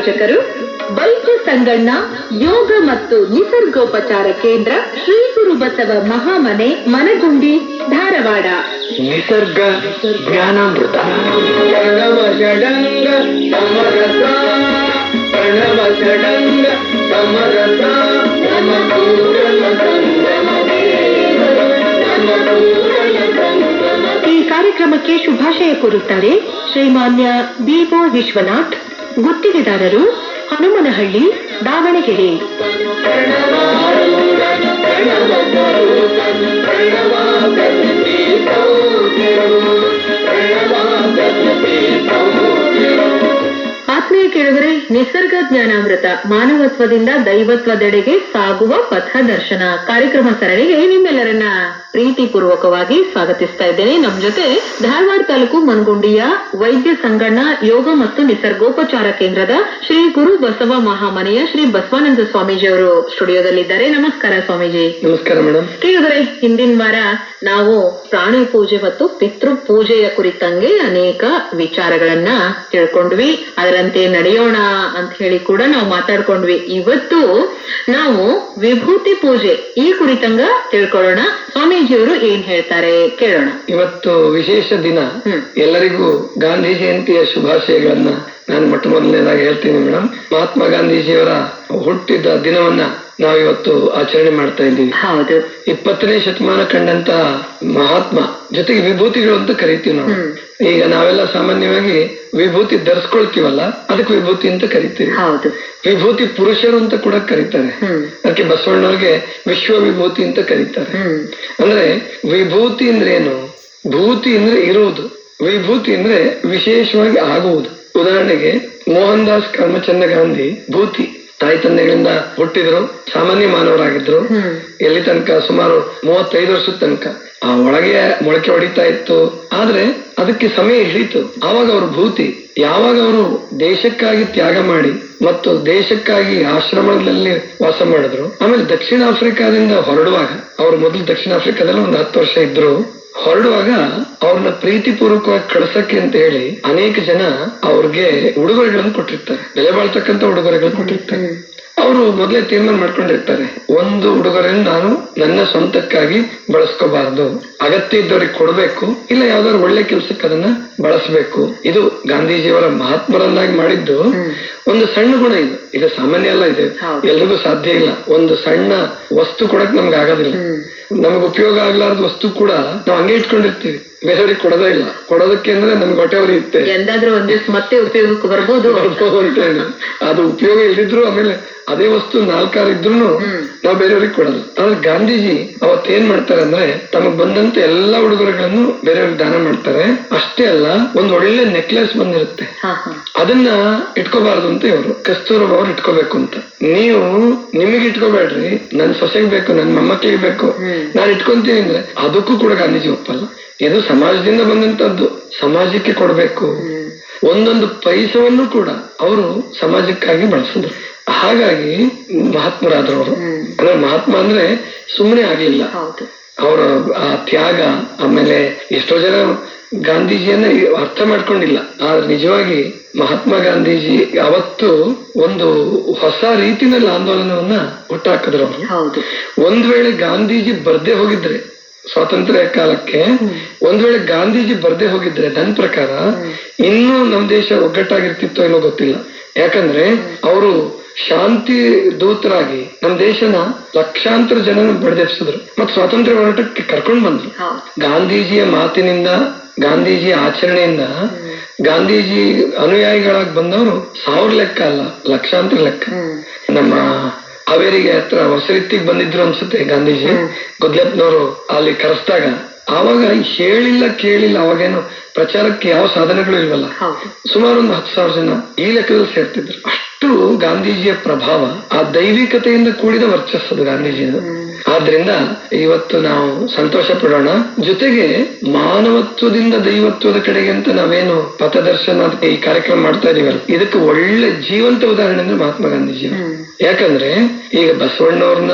ಪ್ರಾಯೋಜಕರು ವೈದ್ಯ ಸಂಗಣ್ಣ ಯೋಗ ಮತ್ತು ನಿಸರ್ಗೋಪಚಾರ ಕೇಂದ್ರ ಶ್ರೀ ಗುರು ಬಸವ ಮಹಾಮನೆ ಮನಗುಂಡಿ ಧಾರವಾಡ. ನಿಸರ್ಗ ಜ್ಞಾನಾಮೃತ. ಪ್ರಣವ ಷಡಂಗ ಸಮರಸ. ಪ್ರಣವ ಷಡಂಗ ಸಮರಸ. ನಮ ಕೂಡಲ ಸಂಗಮ ದೇವ ನಮ ಕೂಡಲ ಸಂಗಮ ಈ ಕಾರ್ಯಕ್ರಮಕ್ಕೆ ಶುಭಾಶಯ ಕೋರುತ್ತಾರೆ ಶ್ರೀಮಾನ್ಯ ಬಿಒ ವಿಶ್ವನಾಥ್. ಗುತ್ತಿಗೆದಾರರು ಹನುಮನಹಳ್ಳಿ ದಾವಣಗೆರೆ ಪ್ರಣವ ಆತ್ಮೀಯ ಕೇಳಿದರೆ ನಿಸರ್ಗ ಜ್ಞಾನಾಮೃತ ಮಾನವತ್ವದಿಂದ ದೈವತ್ವದೆಡೆಗೆ ಸಾಗುವ ಪಥದರ್ಶನ ಕಾರ್ಯಕ್ರಮ ಸರಣಿಗೆ ನಿಮ್ಮೆಲ್ಲರನ್ನ ಪ್ರೀತಿಪೂರ್ವಕವಾಗಿ ಸ್ವಾಗತಿಸ್ತಾ ಇದ್ದೇನೆ. ನಮ್ ಜೊತೆ ಧಾರವಾಡ ತಾಲೂಕು ಮನಗುಂಡಿಯ ವೈದ್ಯ ಸಂಗಣ್ಣ ಯೋಗ ಮತ್ತು ನಿಸರ್ಗೋಪಚಾರ ಕೇಂದ್ರದ ಶ್ರೀ ಗುರು ಬಸವ ಮಹಾಮನೆಯ ಶ್ರೀ ಬಸವಾನಂದ ಸ್ವಾಮೀಜಿ ಅವರು ಸ್ಟುಡಿಯೋದಲ್ಲಿದ್ದಾರೆ. ನಮಸ್ಕಾರ ಸ್ವಾಮೀಜಿ. ನಮಸ್ಕಾರ ಮೇಡಮ್ ಕೇಳಿದರೆ ಹಿಂದಿನ ವಾರ ನಾವು ಪ್ರಾಣಿ ಪೂಜೆ ಮತ್ತು ಪಿತೃ ಪೂಜೆಯ ಕುರಿತಂಗೆ ಅನೇಕ ವಿಚಾರಗಳನ್ನ ತಿಳ್ಕೊಂಡ್ವಿ. ಅದರಂತೆ ನಡೆಯೋಣ ಅಂತ ಹೇಳಿ ಕೂಡ ನಾವು ಮಾತಾಡ್ಕೊಂಡ್ವಿ. ಇವತ್ತು ನಾವು ವಿಭೂತಿ ಪೂಜೆ ಈ ಕುರಿತಂಗ ತಿಳ್ಕೊಳ್ಳೋಣ. ಸ್ವಾಮೀಜಿಯವರು ಏನ್ ಹೇಳ್ತಾರೆ ಕೇಳೋಣ. ಇವತ್ತು ವಿಶೇಷ ದಿನ. ಎಲ್ಲರಿಗೂ ಗಾಂಧಿ ಜಯಂತಿಯ ಶುಭಾಶಯಗಳನ್ನ ನಾನು ಮೊಟ್ಟ ಮೊದಲನೇದಾಗಿ ಹೇಳ್ತೀನಿ ಮೇಡಮ್. ಮಹಾತ್ಮ ಗಾಂಧೀಜಿಯವರ ಹುಟ್ಟಿದ ದಿನವನ್ನ ನಾವಿವತ್ತು ಆಚರಣೆ ಮಾಡ್ತಾ ಇದ್ದೀವಿ. ಹೌದು. ಇಪ್ಪತ್ತನೇ ಶತಮಾನ ಕಂಡಂತ ಮಹಾತ್ಮ ಜೊತೆಗೆ ವಿಭೂತಿಗಳು ಅಂತ ಕರಿತೀವಿ ನಾವು. ಈಗ ನಾವೆಲ್ಲ ಸಾಮಾನ್ಯವಾಗಿ ವಿಭೂತಿ ಧರಿಸ್ಕೊಳ್ತೀವಲ್ಲ ಅದಕ್ಕೆ ವಿಭೂತಿ ಅಂತ ಕರಿತೀವಿ. ವಿಭೂತಿ ಪುರುಷರು ಅಂತ ಕೂಡ ಕರೀತಾರೆ. ಅದಕ್ಕೆ ಬಸವಣ್ಣವ್ರಿಗೆ ವಿಶ್ವ ವಿಭೂತಿ ಅಂತ ಕರೀತಾರೆ. ಅಂದ್ರೆ ವಿಭೂತಿ ಅಂದ್ರೆ ಏನು? ಭೂತಿ ಅಂದ್ರೆ ಇರುವುದು. ವಿಭೂತಿ ಅಂದ್ರೆ ವಿಶೇಷವಾಗಿ ಆಗುವುದು. ಉದಾಹರಣೆಗೆ ಮೋಹನ್ ದಾಸ್ ಕರ್ಮಚಂದ ಗಾಂಧಿ ಭೂತಿ ತಾಯಿ ತಂದೆಗಳಿಂದ ಹುಟ್ಟಿದ್ರು ಸಾಮಾನ್ಯ ಮಾನವರಾಗಿದ್ರು. ಎಲ್ಲಿ ತನಕ? ಸುಮಾರು ಮೂವತ್ತೈದು ವರ್ಷದ ತನಕ. ಆ ಒಳಗೆ ಮೊಳಕೆ ಹೊಡಿತಾ ಇತ್ತು. ಆದ್ರೆ ಅದಕ್ಕೆ ಸಮಯ ಹಿಡಿತು. ಆವಾಗ ಅವರು ಭೂತಿ ಯಾವಾಗ ಅವರು ದೇಶಕ್ಕಾಗಿ ತ್ಯಾಗ ಮಾಡಿ ಮತ್ತು ದೇಶಕ್ಕಾಗಿ ಆಶ್ರಮದಲ್ಲಿ ವಾಸ ಮಾಡಿದ್ರು. ಆಮೇಲೆ ದಕ್ಷಿಣ ಆಫ್ರಿಕಾದಿಂದ ಹೊರಡುವಾಗ ಅವರು ಮೊದಲು ದಕ್ಷಿಣ ಆಫ್ರಿಕಾದಲ್ಲಿ ಒಂದು ಹತ್ತು ವರ್ಷ ಇದ್ರು. ಹೊರಡುವಾಗ ಅವ್ರನ್ನ ಪ್ರೀತಿಪೂರ್ವಕವಾಗಿ ಕಳ್ಸಕ್ಕೆ ಅಂತ ಹೇಳಿ ಅನೇಕ ಜನ ಅವ್ರಿಗೆ ಉಡುಗೊರೆಗಳನ್ನು ಕೊಟ್ಟಿರ್ತಾರೆ. ಬೆಲೆ ಬಾಳ್ತಕ್ಕಂತ ಉಡುಗೊರೆಗಳನ್ನು ಕೊಟ್ಟಿರ್ತಾರೆ. ಅವರು ಮೊದಲೇ ತೀರ್ಮಾನ ಮಾಡ್ಕೊಂಡಿರ್ತಾರೆ. ಒಂದು ಉಡುಗೊರೆಯನ್ನು ನಾನು ನನ್ನ ಸ್ವಂತಕ್ಕಾಗಿ ಬಳಸ್ಕೋಬಾರದು. ಅಗತ್ಯ ಇದ್ದವ್ರಿಗೆ ಕೊಡಬೇಕು ಇಲ್ಲ ಯಾವ್ದಾದ್ರು ಒಳ್ಳೆ ಕೆಲಸಕ್ಕೆ ಅದನ್ನ ಬಳಸಬೇಕು. ಇದು ಗಾಂಧೀಜಿಯವರ ಮಹಾತ್ಮರನ್ನಾಗಿ ಮಾಡಿದ್ದು ಒಂದು ಸಣ್ಣ ಗುಣ ಇದು. ಇದು ಸಾಮಾನ್ಯ ಅಲ್ಲ ಇದು. ಎಲ್ರಿಗೂ ಸಾಧ್ಯ ಇಲ್ಲ. ಒಂದು ಸಣ್ಣ ವಸ್ತು ಕೊಡಕ್ ನಮ್ಗೆ ಆಗೋದಿಲ್ಲ. ನಮಗೆ ಉಪಯೋಗ ಆಗ್ಲಾರ್ದ ವಸ್ತು ಕೂಡ ನಾವು ಹಂಗೆ ಇಟ್ಕೊಂಡಿರ್ತೀವಿ. ಬೇರೆಯವ್ರಿಗೆ ಕೊಡೋದೇ ಇಲ್ಲ. ಕೊಡೋದಕ್ಕೆ ಅಂದ್ರೆ ನಮ್ಗೆ ಹೊಟ್ಟೆ ಇತ್ತೆ. ಎಂದಾದ್ರೂ ಒಂದ್ ದಿವ್ಸ ಮತ್ತೆ ಉಪಯೋಗಕ್ಕೆ ಬರ್ಬೋದು. ಬರ್ಬೋದು ಅಂತ ಹೇಳಿ ಅದು ಉಪಯೋಗ ಇಲ್ದಿದ್ರು ಆಮೇಲೆ ಅದೇ ವಸ್ತು ನಾಲ್ಕಾರು ಇದ್ರು. ನಾವು ಬೇರೆಯವ್ರಿಗೆ ಕೊಡಲ್ಲ. ಆದ್ರೆ ಗಾಂಧೀಜಿ ಅವತ್ ಏನ್ ಮಾಡ್ತಾರೆ ಅಂದ್ರೆ ತಮಗ್ ಬಂದಂತ ಎಲ್ಲಾ ಉಡುಗೊರೆಗಳನ್ನು ಬೇರೆಯವ್ರಿಗೆ ದಾನ ಮಾಡ್ತಾರೆ. ಅಷ್ಟೇ ಅಲ್ಲ ಒಂದ್ ಒಳ್ಳೆ ನೆಕ್ಲೆಸ್ ಬಂದಿರುತ್ತೆ. ಅದನ್ನ ಇಟ್ಕೋಬಾರ್ದು ಅಂತ ಇವರು. ಕಸ್ತೂರ ಅವ್ರು ಇಟ್ಕೋಬೇಕು ಅಂತ. ನೀವು ನಿಮಗೆ ಇಟ್ಕೋಬೇಡ್ರಿ. ನನ್ ಸೊಸೆಗೆ ಬೇಕು ನನ್ ಮೊಮ್ಮಕ್ಕಳಿಗೆ ಬೇಕು. ನಾನು ಇಟ್ಕೊಂತೀನಿ ಅಂದ್ರೆ ಅದಕ್ಕೂ ಕೂಡ ಗಾಂಧೀಜಿ ಒಪ್ಪಲ್ಲ. ಇದು ಸಮಾಜದಿಂದ ಬಂದಂತದ್ದು. ಸಮಾಜಕ್ಕೆ ಕೊಡಬೇಕು. ಒಂದೊಂದು ಪೈಸವನ್ನು ಕೂಡ ಅವರು ಸಮಾಜಕ್ಕಾಗಿ ಬಳಸಿದ್ರು. ಹಾಗಾಗಿ ಮಹಾತ್ಮರಾದ್ರು ಅವರು ಅಂದ್ರೆ ಮಹಾತ್ಮ ಅಂದ್ರೆ ಸುಮ್ಮನೆ ಆಗ್ಲಿಲ್ಲ ಅವರ ಆ ತ್ಯಾಗ ಆಮೇಲೆ ಎಷ್ಟೋ ಜನ ಗಾಂಧೀಜಿಯನ್ನ ಅರ್ಥ ಮಾಡ್ಕೊಂಡಿಲ್ಲ. ಆದ್ರೆ ನಿಜವಾಗಿ ಮಹಾತ್ಮ ಗಾಂಧೀಜಿ ಅವತ್ತು ಒಂದು ಹೊಸ ರೀತಿನಲ್ಲಿ ಆಂದೋಲನವನ್ನ ಹುಟ್ಟಾಕಿದ್ರು ಅವರು. ಒಂದ್ ವೇಳೆ ಗಾಂಧೀಜಿ ಬರ್ದೇ ಹೋಗಿದ್ರೆ ಸ್ವಾತಂತ್ರ್ಯ ಕಾಲಕ್ಕೆ ಒಂದ್ ವೇಳೆ ಗಾಂಧೀಜಿ ಬರ್ದೇ ಹೋಗಿದ್ರೆ ನನ್ನ ಪ್ರಕಾರ ಇನ್ನೂ ನಮ್ ದೇಶ ಒಗ್ಗಟ್ಟಾಗಿರ್ತಿತ್ತೋ ಇಲ್ಲೋ ಗೊತ್ತಿಲ್ಲ. ಯಾಕಂದ್ರೆ ಅವರು ಶಾಂತಿ ದೂತರಾಗಿ ನಮ್ಮ ದೇಶನ ಲಕ್ಷಾಂತರ ಜನನ ಬಡದೆಬ್ಸಿದ್ರು. ಮತ್ತೆ ಸ್ವಾತಂತ್ರ್ಯ ಹೋರಾಟಕ್ಕೆ ಕರ್ಕೊಂಡ್ ಬಂದ್ರು. ಗಾಂಧೀಜಿಯ ಮಾತಿನಿಂದ ಗಾಂಧೀಜಿಯ ಆಚರಣೆಯಿಂದ ಗಾಂಧೀಜಿ ಅನುಯಾಯಿಗಳಾಗಿ ಬಂದವರು ಸಾವಿರ ಲೆಕ್ಕ ಅಲ್ಲ ಲಕ್ಷಾಂತರ ಲೆಕ್ಕ. ನಮ್ಮ ಹಾವೇರಿಗೆ ಹತ್ರ ಹೊಸರಿತ್ತಿಗೆ ಬಂದಿದ್ರು ಅನ್ಸುತ್ತೆ ಗಾಂಧೀಜಿ. ಗುದ್ಲತ್ನವರು ಅಲ್ಲಿ ಕರೆಸ್ದಾಗ ಅವಾಗ ಹೇಳಿಲ್ಲ ಕೇಳಿಲ್ಲ ಅವಾಗೇನು ಪ್ರಚಾರಕ್ಕೆ ಯಾವ ಸಾಧನೆಗಳು ಇಲ್ವಲ್ಲ. ಸುಮಾರು ಒಂದು ಹತ್ತು ಸಾವಿರ ಜನ ಈ ಲೆಕ್ಕದಲ್ಲಿ ಸೇರ್ತಿದ್ರು. ಅಷ್ಟು ಗಾಂಧೀಜಿಯ ಪ್ರಭಾವ ಆ ದೈವಿಕತೆಯಿಂದ ಕೂಡಿದ ವರ್ಚಸ್ಸದು ಗಾಂಧೀಜಿಯದು. ಆದ್ರಿಂದ ಇವತ್ತು ನಾವು ಸಂತೋಷ ಪಡೋಣ ಜೊತೆಗೆ ಮಾನವತ್ವದಿಂದ ದೈವತ್ವದ ಕಡೆಗೆ ಅಂತ ನಾವೇನು ಪಥದರ್ಶನ ಈ ಕಾರ್ಯಕ್ರಮ ಮಾಡ್ತಾ ಇದೀವಲ್ಲ ಇದಕ್ಕೆ ಒಳ್ಳೆ ಜೀವಂತ ಉದಾಹರಣೆ ಅಂದ್ರೆ ಮಹಾತ್ಮ ಗಾಂಧೀಜಿ. ಯಾಕಂದ್ರೆ ಈಗ ಬಸವಣ್ಣವ್ರನ್ನ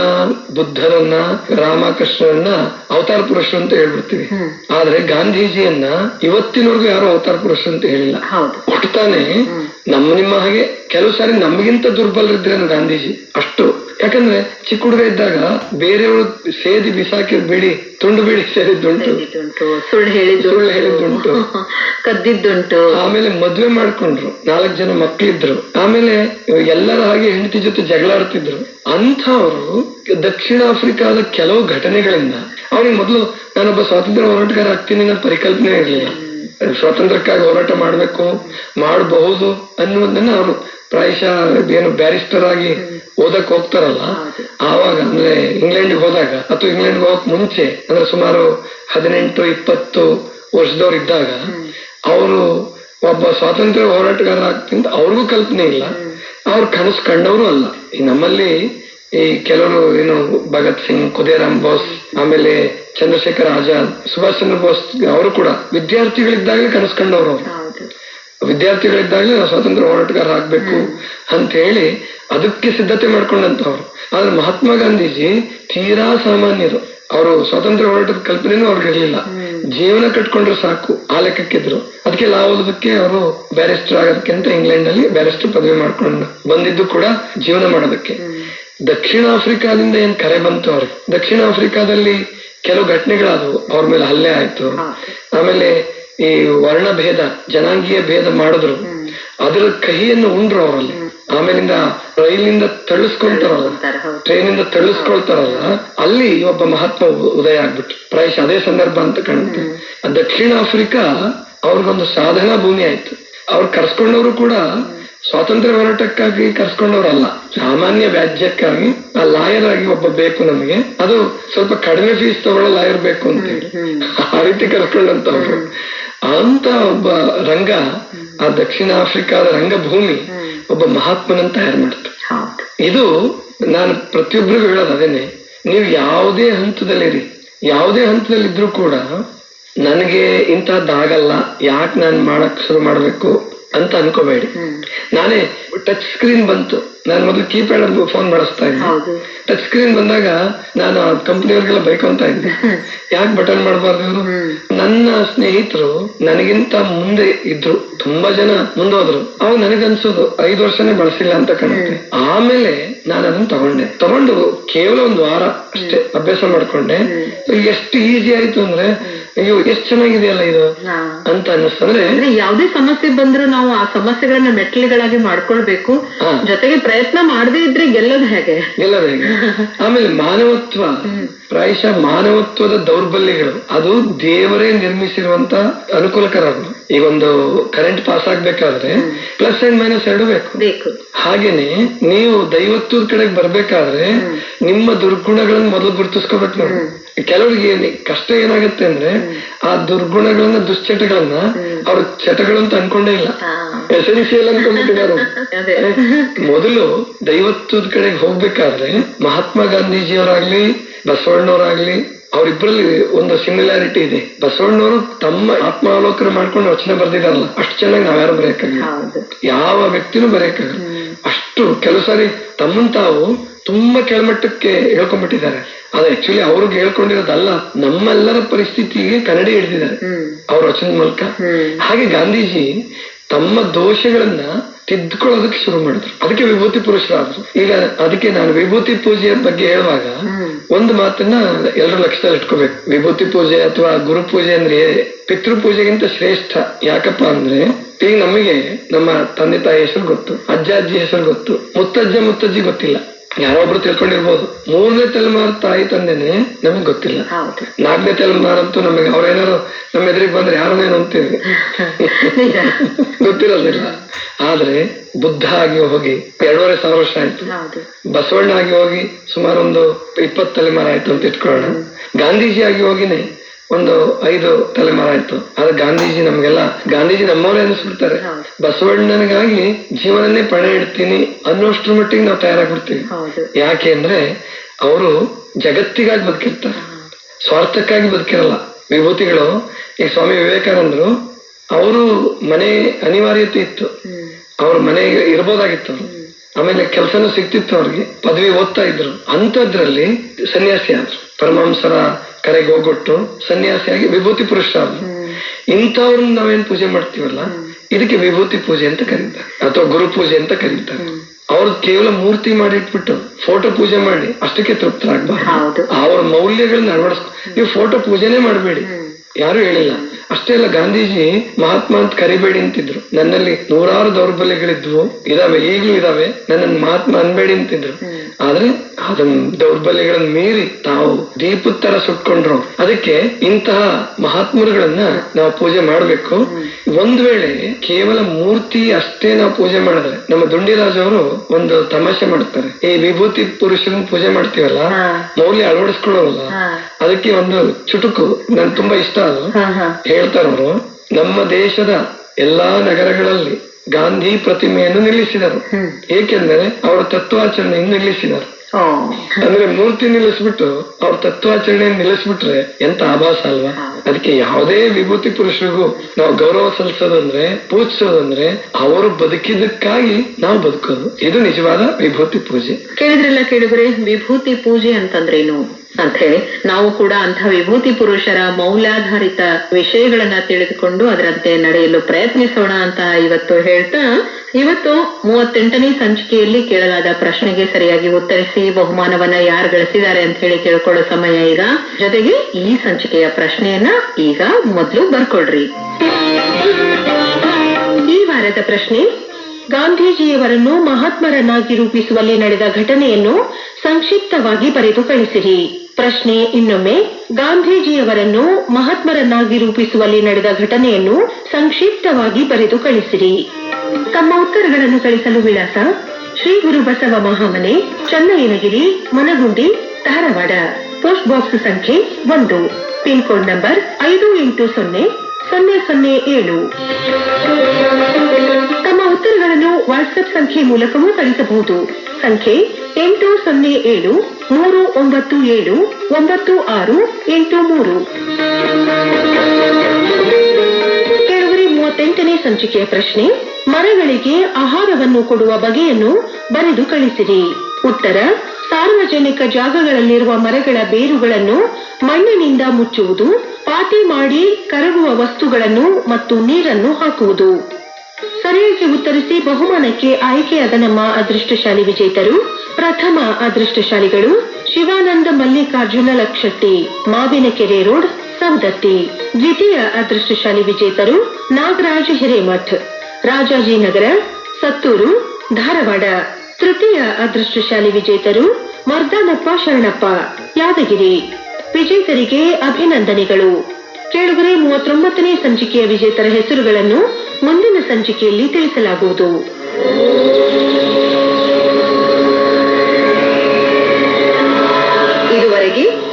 ಬುದ್ಧರನ್ನ ರಾಮಕೃಷ್ಣರನ್ನ ಅವತಾರ ಪುರುಷರು ಅಂತ ಹೇಳ್ಬಿಡ್ತೀವಿ. ಆದ್ರೆ ಗಾಂಧೀಜಿಯನ್ನ ಇವತ್ತಿನವರೆಗೂ ಯಾರು ಅವತಾರ ಪುರುಷರು ಅಂತ ಹೇಳಿಲ್ಲ. ಹುಟ್ಟುತ್ತಾನೆ ನಮ್ಮ ನಿಮ್ಮ ಹಾಗೆ ಕೆಲವು ಸಾರಿ ನಮಗಿಂತ ದುರ್ಬಲರಿದ್ರೇನು ಗಾಂಧೀಜಿ? ಅಷ್ಟು. ಯಾಕಂದ್ರೆ ಚಿಕ್ಕ ಹುಡುಗ ಇದ್ದಾಗ ಬೇರೆಯವರು ಸೇದಿ ಬಿಸಾಕಿ ಬಿಡಿ ತುಂಡು ಬಿಡಿ ಸೇರಿದ್ದುಂಟು. ಸುಳ್ಳು ಹೇಳಿದ್ದು ಸುಳ್ಳು ಹೇಳಿದ್ದುಂಟು. ಕದ್ದಿದ್ದುಂಟು. ಆಮೇಲೆ ಮದ್ವೆ ಮಾಡ್ಕೊಂಡ್ರು. ನಾಲ್ಕು ಜನ ಮಕ್ಕಳಿದ್ರು ಆಮೇಲೆ ಎಲ್ಲರ ಹಾಗೆ ಹೆಂಡತಿ ಜೊತೆ ಜಗಳ ಆಡ್ತಿದ್ರು ಅಂಥವ್ರು ದಕ್ಷಿಣ ಆಫ್ರಿಕಾದ ಕೆಲವು ಘಟನೆಗಳಿಂದ ಅವ್ರಿಗೆ ಮೊದಲು ನಾನೊಬ್ಬ ಸ್ವಾತಂತ್ರ್ಯ ಹೋರಾಟಗಾರ ಆಗ್ತೀನಿ ಅನ್ನೋ ಪರಿಕಲ್ಪನೆ ಇರಲಿಲ್ಲ. ಸ್ವಾತಂತ್ರ್ಯಕ್ಕಾಗಿ ಹೋರಾಟ ಮಾಡ್ಬೇಕು ಮಾಡಬಹುದು ಅನ್ನುವುದನ್ನ ಅವರು ಪ್ರಾಯಶಃ ಏನು ಬ್ಯಾರಿಸ್ಟರ್ ಆಗಿ ಓದಕ್ ಹೋಗ್ತಾರಲ್ಲ ಆವಾಗ ಅಂದ್ರೆ ಇಂಗ್ಲೆಂಡ್ಗೆ ಹೋದಾಗ ಅಥವಾ ಇಂಗ್ಲೆಂಡ್ಗೆ ಹೋಗಕ್ ಮುಂಚೆ ಅಂದ್ರೆ ಸುಮಾರು ಹದಿನೆಂಟು ಇಪ್ಪತ್ತು ವರ್ಷದವ್ರು ಇದ್ದಾಗ ಅವರು ಒಬ್ಬ ಸ್ವಾತಂತ್ರ್ಯ ಹೋರಾಟಗಾರ ಆಗ್ತಿಂತ ಅವ್ರಿಗೂ ಕಲ್ಪನೆ ಇಲ್ಲ. ಅವ್ರು ಕನಸು ಕಂಡವರು ಅಲ್ಲ. ಈ ನಮ್ಮಲ್ಲಿ ಈ ಕೆಲವರು ಏನು ಭಗತ್ ಸಿಂಗ್ ಕುದೇರಾಮ್ ಬೋಸ್ ಆಮೇಲೆ ಚಂದ್ರಶೇಖರ್ ಆಜಾದ್ ಸುಭಾಷ್ ಚಂದ್ರ ಬೋಸ್ ಅವರು ಕೂಡ ವಿದ್ಯಾರ್ಥಿಗಳಿದ್ದಾಗಲೇ ಕನಸು ಕಂಡವರು ಅವರು. ವಿದ್ಯಾರ್ಥಿಗಳಿದ್ದಾಗಲೇ ನಾವು ಸ್ವಾತಂತ್ರ್ಯ ಹೋರಾಟಗಾರ ಆಗ್ಬೇಕು ಅಂತ ಹೇಳಿ ಅದಕ್ಕೆ ಸಿದ್ಧತೆ ಮಾಡ್ಕೊಂಡಂತವ್ರು. ಆದ್ರೆ ಮಹಾತ್ಮ ಗಾಂಧೀಜಿ ತೀರಾ ಸಾಮಾನ್ಯರು. ಅವರು ಸ್ವಾತಂತ್ರ್ಯ ಹೋರಾಟದ ಕಲ್ಪನೆನೂ ಅವ್ರಿಗೆ ಇರಲಿಲ್ಲ. ಜೀವನ ಕಟ್ಕೊಂಡ್ರೆ ಸಾಕು ಆ ಲೆಕ್ಕಕ್ಕಿದ್ರು. ಅದಕ್ಕೆ ಲಾ ಓದೋದಕ್ಕೆ ಅವರು ಬ್ಯಾರಿಸ್ಟರ್ ಆಗೋದಕ್ಕಿಂತ ಇಂಗ್ಲೆಂಡ್ನಲ್ಲಿ ಬ್ಯಾರಿಸ್ಟರ್ ಪದವಿ ಮಾಡ್ಕೊಂಡು ಬಂದಿದ್ದು ಕೂಡ ಜೀವನ ಮಾಡೋದಕ್ಕೆ. ದಕ್ಷಿಣ ಆಫ್ರಿಕಾದಿಂದ ಏನ್ ಕರೆ ಬಂತು ಅವ್ರಿಗೆ. ದಕ್ಷಿಣ ಆಫ್ರಿಕಾದಲ್ಲಿ ಕೆಲವು ಘಟನೆಗಳಾದವು. ಅವ್ರ ಮೇಲೆ ಹಲ್ಲೆ ಆಯ್ತು. ಆಮೇಲೆ ಈ ವರ್ಣ ಭೇದ ಜನಾಂಗೀಯ ಭೇದ ಮಾಡಿದ್ರು. ಅದರ ಕಹಿಯನ್ನು ಉಂಡ್ರು ಅವರಲ್ಲಿ. ಆಮೇಲಿಂದ ರೈಲಿನಿಂದ ಹೌದು. ಟ್ರೈನಿಂದ ತಳ್ಳಿಸ್ಕೊಳ್ತಾರಲ್ಲ ಅಲ್ಲಿ ಒಬ್ಬ ಮಹಾತ್ಮ ಉದಯ ಆಗ್ಬಿಟ್ಟು ಪ್ರಾಯಶಃ ಅದೇ ಸಂದರ್ಭ ಅಂತ ಕಾಣುತ್ತೆ. ದಕ್ಷಿಣ ಆಫ್ರಿಕಾ ಅವ್ರಿಗೊಂದು ಸಾಧನಾ ಭೂಮಿ ಆಯ್ತು. ಅವ್ರು ಕರ್ಸ್ಕೊಂಡವರು ಕೂಡ ಸ್ವಾತಂತ್ರ್ಯ ಹೋರಾಟಕ್ಕಾಗಿ ಕರ್ಸ್ಕೊಂಡವ್ರಲ್ಲ ಸಾಮಾನ್ಯ ವ್ಯಾಜ್ಯಕ್ಕಾಗಿ ಆ ಲಾಯರ್ ಆಗಿ ಒಬ್ಬ ಬೇಕು ನಮಗೆ. ಅದು ಸ್ವಲ್ಪ ಕಡಿಮೆ ಫೀಸ್ ತಗೊಳ್ಳೋ ಲಾಯರ್ ಬೇಕು ಅಂತ ಹೇಳಿ. ಆ ರೀತಿ ಕರ್ಕೊಂಡಂತವ್ರು ಅಂತ ಒಬ್ಬ ರಂಗ ಆ ದಕ್ಷಿಣ ಆಫ್ರಿಕಾದ ರಂಗಭೂಮಿ ಒಬ್ಬ ಮಹಾತ್ಮನನ್ನು ತಯಾರು ಮಾಡುತ್ತೆ ಇದು ನಾನು ಪ್ರತಿಯೊಬ್ಬರಿಗೂ ಹೇಳೋದು ಅದೇನೆ ನೀವು ಯಾವುದೇ ಹಂತದಲ್ಲಿರಿ ಯಾವುದೇ ಹಂತದಲ್ಲಿದ್ರೂ ಕೂಡ ನನಗೆ ಇಂಥದ್ದಾಗಲ್ಲ ಯಾಕೆ ನಾನು ಮಾಡಕ್ ಶುರು ಮಾಡ್ಬೇಕು? ಅಂತ ಅನ್ಕೋಬೇಡಿ. ನಾನೇ ಟಚ್ ಸ್ಕ್ರೀನ್ ಬಂತು. ನಾನು ಮೊದಲು ಕೀಪ್ಯಾಡ್ ಫೋನ್ ಬಳಸ್ತಾ ಇದ್ದೆ. ಟಚ್ ಸ್ಕ್ರೀನ್ ಬಂದಾಗ ನಾನು ಕಂಪ್ನಿಯವ್ರಿಗೆಲ್ಲ ಬೈಕೊಂತ ಇದ್ದೆ. ಯಾಕೆ ಬಟನ್ ಮಾಡಬಾರ್ದು ಇವರು? ನನ್ನ ಸ್ನೇಹಿತರು ನನಗಿಂತ ಮುಂದೆ ಇದ್ರು. ತುಂಬಾ ಜನ ಮುಂದೋದ್ರು. ಅವಾಗ ನನಗನ್ಸೋದು ಐದು ವರ್ಷನೇ ಬಳಸಿಲ್ಲ ಅಂತ ಕಾಣುತ್ತೆ. ಆಮೇಲೆ ನಾನು ಅದನ್ನ ತಗೊಂಡೆ. ತಗೊಂಡು ಕೇವಲ ಒಂದು ವಾರ ಅಷ್ಟೇ ಅಭ್ಯಾಸ ಮಾಡ್ಕೊಂಡೆ. ಎಷ್ಟು ಈಸಿ ಆಯ್ತು ಅಂದ್ರೆ ಅಯ್ಯೋ ಎಷ್ಟು ಚೆನ್ನಾಗಿದೆಯಲ್ಲ ಇದು? ಅಂತ ಅನ್ನಿಸ್ತು ಅಂದ್ರೆ ಅಂದ್ರೆ ಯಾವ್ದೇ ಸಮಸ್ಯೆ ಬಂದ್ರೆ ನಾವು ಆ ಸಮಸ್ಯೆಗಳನ್ನ ಮೆಟ್ಟಿಲುಗಳಾಗಿ ಮಾಡ್ಕೊಳ್ಬೇಕು. ಜೊತೆಗೆ ಪ್ರಯತ್ನ ಮಾಡದೇ ಇದ್ರೆ ಗೆಲ್ಲೋದು ಹೇಗೆ? ಎಲ್ಲರೂ ಹೇಗೆ? ಆಮೇಲೆ ಮಾನವತ್ವ. ಪ್ರಾಯಶಃ ಮಾನವತ್ವದ ದೌರ್ಬಲ್ಯಗಳು ಅದು ದೇವರೇ ನಿರ್ಮಿಸಿರುವಂತ ಅನುಕೂಲಕರ ಈಗ ಒಂದು ಕರೆಂಟ್ ಪಾಸ್ ಆಗ್ಬೇಕಾದ್ರೆ ಪ್ಲಸ್ ಅಂಡ್ ಮೈನಸ್ ಎರಡು ಬೇಕು. ಬೇಕು. ಹಾಗೇನೆ ನೀವು ದೈವತ್ವದ ಕಡೆಗೆ ಬರ್ಬೇಕಾದ್ರೆ ನಿಮ್ಮ ದುರ್ಗುಣಗಳನ್ನ ಮೊದಲು ಗುರುತಿಸ್ಕೋಬೇಕು ನೋಡಿ ಕೆಲವರಿಗೆ ಕಷ್ಟ ಏನಾಗುತ್ತೆ ಅಂದ್ರೆ ಆ ದುರ್ಗುಣಗಳನ್ನ ದುಶ್ಚಟಗಳನ್ನ ಅವ್ರ ಚಟಗಳು ಅಂತ ಅನ್ಕೊಂಡೇ ಇಲ್ಲ. ಹಾ. ಎಸೆನ್ಸಿಯಲ್ ಅನ್ಕೊಂಡ್ಬಿಟ್ಟಿದ್ದಾರೆ ಮೊದಲು ದೈವತ್ವದ ಕಡೆಗೆ ಹೋಗ್ಬೇಕಾದ್ರೆ ಮಹಾತ್ಮ ಗಾಂಧೀಜಿಯವರಾಗ್ಲಿ ಬಸವಣ್ಣವರಾಗ್ಲಿ ಅವರಿಬ್ಬರಲ್ಲಿ ಒಂದು ಸಿಮಿಲಾರಿಟಿ ಇದೆ. ಬಸವಣ್ಣವರು ತಮ್ಮ ಆತ್ಮಾವಲೋಕನ ಮಾಡ್ಕೊಂಡು ರಚನೆ ಬರ್ದಿದಾರಲ್ಲ ಅಷ್ಟು ಚೆನ್ನಾಗಿ ನಾವ್ಯಾರು ಬರೆಯಕ್ಕಾಗಲ್ಲ. ಯಾವ ವ್ಯಕ್ತಿನೂ ಬರೆಯಕ್ಕಾಗಲ್ಲ. ಅಷ್ಟು ಕೆಲವು ಸಾರಿ ತಮ್ಮನ್ ತಾವು ತುಂಬಾ ಕೆಳಮಟ್ಟಕ್ಕೆ ಹೇಳ್ಕೊಂಡ್ಬಿಟ್ಟಿದ್ದಾರೆ. ಅದು ಆಕ್ಚುಲಿ ಅವ್ರಿಗೆ ಹೇಳ್ಕೊಂಡಿರೋದಲ್ಲ ನಮ್ಮೆಲ್ಲರ ಪರಿಸ್ಥಿತಿಗೆ ಕನ್ನಡಿ ಹಿಡಿದಿದ್ದಾರೆ. ಅವ್ರ ವಚನದ ಮೂಲಕ. ಹಾಗೆ ಗಾಂಧೀಜಿ ತಮ್ಮ ದೋಷಗಳನ್ನ ತಿದ್ದುಕೊಳ್ಳೋದಕ್ಕೆ ಶುರು ಮಾಡಿದ್ರು. ಅದಕ್ಕೆ ವಿಭೂತಿ ಪುರುಷರಾದ್ರು. ಈಗ ಅದಕ್ಕೆ ನಾನು ವಿಭೂತಿ ಪೂಜೆಯ ಬಗ್ಗೆ ಹೇಳುವಾಗ ಒಂದು ಮಾತನ್ನ ಎಲ್ಲರೂ ಲಕ್ಷದಲ್ಲಿ ಇಟ್ಕೋಬೇಕು. ವಿಭೂತಿ ಪೂಜೆ ಅಥವಾ ಗುರು ಪೂಜೆ ಅಂದ್ರೆ ಪಿತೃ ಪೂಜೆಗಿಂತ ಶ್ರೇಷ್ಠ. ಯಾಕಪ್ಪ ಅಂದ್ರೆ ಈಗ ನಮಗೆ ನಮ್ಮ ತಂದೆ ತಾಯಿ ಹೆಸರು ಗೊತ್ತು ಅಜ್ಜ ಅಜ್ಜಿ ಹೆಸರು ಗೊತ್ತು ಮುತ್ತಜ್ಜ ಮುತ್ತಜ್ಜಿ ಗೊತ್ತಿಲ್ಲ. ಯಾರೊಬ್ರು ತಿಳ್ಕೊಂಡಿರ್ಬೋದು. ಮೂರನೇ ತಲೆಮಾರು ತಾಯಿ ತಂದೆನೆ ನಮಗ್ ಗೊತ್ತಿಲ್ಲ. ನಾಲ್ಕನೇ ತಲೆಮಾರಂತೂ ನಮಗೆ ಅವ್ರೇನಾರು ನಮ್ಮ ಎದುರಿಗೆ ಬಂದ್ರೆ ಯಾರನ್ನೇನು ಅಂತೀವಿ ಗೊತ್ತಿರೋದಿಲ್ಲ. ಆದ್ರೆ ಬುದ್ಧ ಆಗಿ ಹೋಗಿ ಎರಡೂವರೆ ಸಾವಿರ ವರ್ಷ ಆಯ್ತು. ಬಸವಣ್ಣ ಆಗಿ ಹೋಗಿ ಸುಮಾರು ಒಂದು ಇಪ್ಪತ್ತು ತಲೆಮಾರು ಆಯ್ತು ಅಂತ ಇಟ್ಕೊಳ್ಳೋಣ. ಗಾಂಧೀಜಿ ಆಗಿ ಹೋಗಿನೇ ಒಂದು ಐದು ತಲೆಮಾರ ಇತ್ತು ಆದ್ರೆ ಗಾಂಧೀಜಿ ನಮ್ಗೆಲ್ಲ ಗಾಂಧೀಜಿ ನಮ್ಮವರೇ ಅನಿಸ್ಬಿಡ್ತಾರೆ ಬಸವಣ್ಣನಿಗಾಗಿ ಜೀವನನ್ನೇ ಪಣ ಇಡ್ತೀನಿ ಅನ್ನೋಷ್ಟ್ರ ಮಟ್ಟಿಗೆ ನಾವು ತಯಾರಾಗ್ಬಿಡ್ತೀವಿ. ಯಾಕೆ ಅಂದ್ರೆ ಅವರು ಜಗತ್ತಿಗಾಗಿ ಬದುಕಿರ್ತಾರೆ. ಸ್ವಾರ್ಥಕ್ಕಾಗಿ ಬದುಕಿರಲ್ಲ. ವಿಭೂತಿಗಳು ಈ ಸ್ವಾಮಿ ವಿವೇಕಾನಂದರು ಅವರು ಮನೆ ಅನಿವಾರ್ಯತೆ ಇತ್ತು. ಅವ್ರ ಮನೆಗೆ ಇರ್ಬೋದಾಗಿತ್ತು. ಅವ್ರು. ಆಮೇಲೆ ಕೆಲಸನೂ ಸಿಕ್ತಿತ್ತು ಅವ್ರಿಗೆ. ಪದವಿ ಓದ್ತಾ ಇದ್ರು. ಅಂತದ್ರಲ್ಲಿ ಸನ್ಯಾಸಿ ಆದ್ರು. ಪರಮಾಂಸರ ಕರೆಗೆ ಹೋಗ್ಬಿಟ್ಟು ಸನ್ಯಾಸಿಯಾಗಿ ವಿಭೂತಿ ಪುರುಷ ಆದ್ರು. ಇಂಥವ್ರನ್ನ ನಾವೇನ್ ಪೂಜೆ ಮಾಡ್ತೀವಲ್ಲ? ಇದಕ್ಕೆ ವಿಭೂತಿ ಪೂಜೆ ಅಂತ ಕರೀತಾರೆ. ಅಥವಾ ಗುರು ಪೂಜೆ ಅಂತ ಕರೀತಾರೆ. ಅವ್ರು ಕೇವಲ ಮೂರ್ತಿ ಮಾಡಿಟ್ಬಿಟ್ಟು ಫೋಟೋ ಪೂಜೆ ಮಾಡಿ ಅಷ್ಟಕ್ಕೆ. ತೃಪ್ತರಾಗಬಾರ್ದು. ಅವ್ರ ಮೌಲ್ಯಗಳನ್ನ ಅಳವಡಿಸ್ಕೊ ನೀವು ಫೋಟೋ ಪೂಜೆನೇ ಮಾಡಬೇಡಿ. ಯಾರು ಹೇಳಿಲ್ಲ. ಅಷ್ಟೇ ಅಲ್ಲ ಗಾಂಧೀಜಿ ಮಹಾತ್ಮ ಅಂತ ಕರಿಬೇಡಿ ಅಂತಿದ್ರು. ನನ್ನಲ್ಲಿ ನೂರಾರು ದೌರ್ಬಲ್ಯಗಳಿದ್ವು. ಇದಾವೆ ಈಗಲೂ ಇದಾವೆ. ನನ್ನನ್ನು ಮಹಾತ್ಮ ಅನ್ಬೇಡಿ ಅಂತಿದ್ರು. ಆದ್ರೆ ಅದನ್ನ ದೌರ್ಬಲ್ಯಗಳನ್ನ ಮೀರಿ ತಾವು ದೀಪದ ತರ ಸುಟ್ಕೊಂಡ್ರು. ಅದಕ್ಕೆ ಇಂತಹ ಮಹಾತ್ಮರುಗಳನ್ನ ನಾವು ಪೂಜೆ ಮಾಡ್ಬೇಕು. ಒಂದ್ ವೇಳೆ ಕೇವಲ ಮೂರ್ತಿ ಅಷ್ಟೇ ನಾವು ಪೂಜೆ ಮಾಡಿದ್ರೆ ನಮ್ಮ ದುಂಡಿರಾಜ್ ಅವರು ಒಂದು ತಮಾಷೆ ಮಾಡ್ತಾರೆ. ಈ ವಿಭೂತಿ ಪುರುಷರನ್ನ ಪೂಜೆ ಮಾಡ್ತೀವಲ್ಲ. ಮೌಲ್ಯ ಅಳವಡಿಸ್ಕೊಳ್ಳೋಲ್ಲ ಅದಕ್ಕೆ ಒಂದು ಚುಟುಕು ನನ್ ತುಂಬಾ ಇಷ್ಟ ಅದು ಹಾ ಹಾ ನಮ್ಮ ದೇಶದ ಎಲ್ಲಾ ನಗರಗಳಲ್ಲಿ ಗಾಂಧಿ ಪ್ರತಿಮೆಯನ್ನು ನಿಲ್ಲಿಸಿದರು. ಏಕೆಂದರೆ ಅವರ ತತ್ವಾಚರಣೆಯನ್ನು ನಿಲ್ಲಿಸಿದರು ಅಂದ್ರೆ ಮೂರ್ತಿ ನಿಲ್ಲಿಸ್ಬಿಟ್ಟು ಅವ್ರ ತತ್ವಾಚರಣೆ ನಿಲ್ಲಿಸ್ಬಿಟ್ರೆ ಎಂತ ಆಭಾಸ ಅಲ್ವಾ? ಅದಕ್ಕೆ ಯಾವುದೇ ವಿಭೂತಿ ಪುರುಷರಿಗೂ ನಾವು ಗೌರವ ಸಲ್ಲಿಸೋದಂದ್ರೆ ಪೂಜಿಸೋದಂದ್ರೆ ಅವರು ಬದುಕಿದ್ದಕ್ಕಾಗಿ ನಾವು ಬದುಕೋದು. ಇದು ನಿಜವಾದ ವಿಭೂತಿ ಪೂಜೆ. ಕೇಳಿದ್ರೆಲ್ಲ ಕೇಳಿದ್ರೆ ವಿಭೂತಿ ಪೂಜೆ ಅಂತಂದ್ರೇನು? ಅಂತ ಹೇಳಿ ನಾವು ಕೂಡ ಅಂತ ವಿಭೂತಿ ಪುರುಷರ ಮೌಲ್ಯಾಧಾರಿತ ವಿಷಯಗಳನ್ನ ತಿಳಿದುಕೊಂಡು ಅದರಂತೆ ನಡೆಯಲು ಪ್ರಯತ್ನಿಸೋಣ ಅಂತ ಇವತ್ತು ಹೇಳ್ತಾ, ಇವತ್ತು ಮೂವತ್ತೆಂಟನೇ ಸಂಚಿಕೆಯಲ್ಲಿ ಕೇಳಲಾದ ಪ್ರಶ್ನೆಗೆ ಸರಿಯಾಗಿ ಉತ್ತರಿಸಿ ಬಹುಮಾನವನ್ನ ಯಾರು ಗಳಿಸಿದ್ದಾರೆ ಅಂತ ಹೇಳಿ ಕೇಳ್ಕೊಳ್ಳೋ ಸಮಯ ಈಗ. ಜೊತೆಗೆ ಈ ಸಂಚಿಕೆಯ ಪ್ರಶ್ನೆಯನ್ನ ಈಗ ಮೊದಲು ಬರ್ಕೊಡ್ರಿ. ಈ ವಾರದ ಪ್ರಶ್ನೆ, ಗಾಂಧೀಜಿಯವರನ್ನು ಮಹಾತ್ಮರನ್ನಾಗಿ ರೂಪಿಸುವಲ್ಲಿ ನಡೆದ ಘಟನೆಯನ್ನು ಸಂಕ್ಷಿಪ್ತವಾಗಿ ಬರೆದು ಕಳಿಸಿರಿ. ಪ್ರಶ್ನೆ ಇನ್ನೊಮ್ಮೆ. ಗಾಂಧೀಜಿಯವರನ್ನು ಮಹಾತ್ಮರನ್ನಾಗಿ ರೂಪಿಸುವಲ್ಲಿ ನಡೆದ ಘಟನೆಯನ್ನು ಸಂಕ್ಷಿಪ್ತವಾಗಿ ಬರೆದು ಕಳಿಸಿರಿ. ತಮ್ಮ ಉತ್ತರಗಳನ್ನು ಕಳಿಸಲು ವಿಳಾಸ ಶ್ರೀ ಗುರು ಬಸವ ಮಹಾಮನೆ, ಚನ್ನಯ್ಯನಗಿರಿ, ಮನಗುಂಡಿ, ಧಾರವಾಡ. ಪೋಸ್ಟ್ ಬಾಕ್ಸ್ ಸಂಖ್ಯೆ ಒಂದು. ಪಿನ್ ಕೋಡ್ ನಂಬರ್ ಐದು ಎಂಟು ಸೊನ್ನೆ ಸೊನ್ನೆ ಸೊನ್ನೆ ಏಳು. ತಮ್ಮ ಉತ್ತರಗಳನ್ನು ವಾಟ್ಸ್ಆಪ್ ಸಂಖ್ಯೆ ಮೂಲಕವೂ ಕಳಿಸಬಹುದು. ಸಂಖ್ಯೆ ಎಂಟು ಸೊನ್ನೆ ಏಳು, ಮೂರು ಒಂಬತ್ತು ಏಳು, ಒಂಬತ್ತು ಆರು, ಎಂಟು ಮೂರು. ಮೂವತ್ತೆಂಟನೇ ಸಂಚಿಕೆಯ ಪ್ರಶ್ನೆ, ಮರಗಳಿಗೆ ಆಹಾರವನ್ನು ಕೊಡುವ ಬಗೆಯನ್ನು ಬರೆದು ಕಳಿಸಿರಿ. ಉತ್ತರ, ಸಾರ್ವಜನಿಕ ಜಾಗಗಳಲ್ಲಿರುವ ಮರಗಳ ಬೇರುಗಳನ್ನು ಮಣ್ಣಿನಿಂದ ಮುಚ್ಚುವುದು, ಪಾತಿ ಮಾಡಿ ಕರಗುವ ವಸ್ತುಗಳನ್ನು ಮತ್ತು ನೀರನ್ನು ಹಾಕುವುದು. ಸರಿಯಾಗಿ ಉತ್ತರಿಸಿ ಬಹುಮಾನಕ್ಕೆ ಆಯ್ಕೆಯಾದ ನಮ್ಮ ಅದೃಷ್ಟಶಾಲಿ ವಿಜೇತರು ಪ್ರಥಮ ಅದೃಷ್ಟಶಾಲಿಗಳು ಶಿವಾನಂದ ಮಲ್ಲಿಕಾರ್ಜುನ ಲಕ್ಷಟ್ಟಿ, ಮಾವಿನಕೆರೆ ರೋಡ್, ಸವದತ್ತಿ. ದ್ವಿತೀಯ ಅದೃಷ್ಟಶಾಲಿ ವಿಜೇತರು ನಾಗರಾಜ್ ಹಿರೇಮಠ್ ರಾಜಾಜಿನಗರ ಸತ್ತೂರು, ಧಾರವಾಡ. ತೃತೀಯ ಅದೃಷ್ಟಶಾಲಿ ವಿಜೇತರು ಮರ್ದಾನಪ್ಪ ಶರಣಪ್ಪ, ಯಾದಗಿರಿ. ವಿಜೇತರಿಗೆ ಅಭಿನಂದನೆಗಳು. ಕೇಳುಗರೆ, ಮೂವತ್ತೊಂಬತ್ತನೇ ಸಂಚಿಕೆಯ ವಿಜೇತರ ಹೆಸರುಗಳನ್ನು ಮುಂದಿನ ಸಂಚಿಕೆಯಲ್ಲಿ ತಿಳಿಸಲಾಗುವುದು.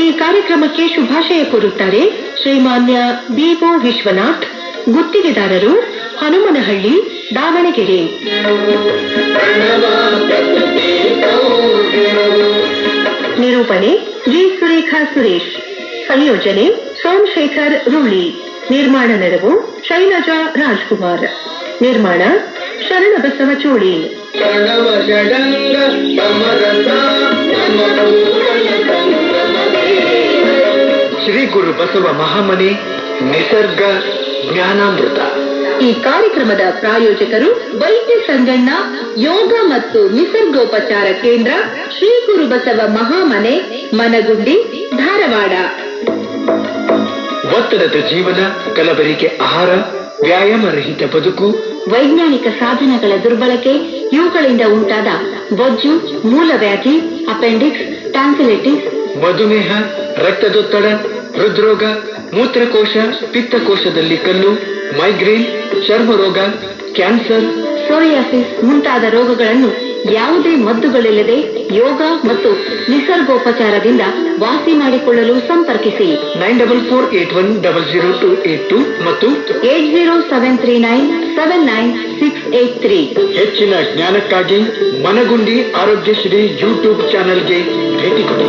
ಈ ಕಾರ್ಯಕ್ರಮಕ್ಕೆ ಶುಭಾಶಯ ಕೋರುತ್ತಾರೆ ಶ್ರೀಮಾನ್ಯ ಬಿಒ ವಿಶ್ವನಾಥ್, ಗುತ್ತಿಗೆದಾರರು ಹನುಮನಹಳ್ಳಿ, ದಾವಣಗೆರೆ. ನಿರೂಪಣೆ ಜಿ. ಸುರೇಖಾ ಸುರೇಶ್. ಸಂಯೋಜನೆ ಸೋಮಶೇಖರ್ ರುಳಿ. ನಿರ್ಮಾಣ ನೆರವು ಶೈಲಜಾ ರಾಜ್ಕುಮಾರ್. ನಿರ್ಮಾಣ ಶರಣಬಸವ ಚೋಳಿ. ಶ್ರೀ ಗುರು ಬಸವ ಮಹಾಮನೆ ನಿಸರ್ಗ ಜ್ಞಾನಾಮೃತ. ಈ ಕಾರ್ಯಕ್ರಮದ ಪ್ರಾಯೋಜಕರು ವೈದ್ಯ ಸಂಗಣ್ಣ ಯೋಗ ಮತ್ತು ನಿಸರ್ಗೋಪಚಾರ ಕೇಂದ್ರ ಶ್ರೀ ಗುರು ಬಸವ ಮಹಾಮನೆ ಮನಗುಂಡಿ ಧಾರವಾಡ. ಒತ್ತು ಒತ್ತಡದ ಜೀವನ ಕಲಬರಿಕೆ ಆಹಾರ ವ್ಯಾಯಾಮ ರಹಿತ ಬದುಕು ವೈಜ್ಞಾನಿಕ ಸಾಧನಗಳ ದುರ್ಬಳಕೆ ಇವುಗಳಿಂದ ಉಂಟಾದ ಬೊಜ್ಜು ಮೂಲವ್ಯಾಧಿ ಅಪೆಂಡಿಕ್ಸ್ ಟ್ಯಾಂಕಲೆಟಿಸ್ ಮಧುಮೇಹ ರಕ್ತದೊತ್ತಡ ಹೃದ್ರೋಗ ಮೂತ್ರಕೋಶ ಪಿತ್ತಕೋಶದಲ್ಲಿ ಕಲ್ಲು ಮೈಗ್ರೇನ್ ಚರ್ಮರೋಗ ಕ್ಯಾನ್ಸರ್ ಸೋರಿಯಾಸಿಸ್ ಮುಂತಾದ ರೋಗಗಳನ್ನು ಯಾವುದೇ ಮದ್ದುಗಳಿಲ್ಲದೆ ಯೋಗ ಮತ್ತು ನಿಸರ್ಗೋಪಚಾರದಿಂದ ವಾಸಿ ಮಾಡಿಕೊಳ್ಳಲು ಸಂಪರ್ಕಿಸಿ. Nine double four eight one double zero two eight two ಮತ್ತು eight zero seven three nine seven nine six eight three. ಹೆಚ್ಚಿನ ಜ್ಞಾನಕ್ಕಾಗಿ ಮನಗುಂಡಿ ಆರೋಗ್ಯ ಶ್ರೀ ಯೂಟ್ಯೂಬ್ ಚಾನೆಲ್ಗೆ ಭೇಟಿ ಕೊಡಿ.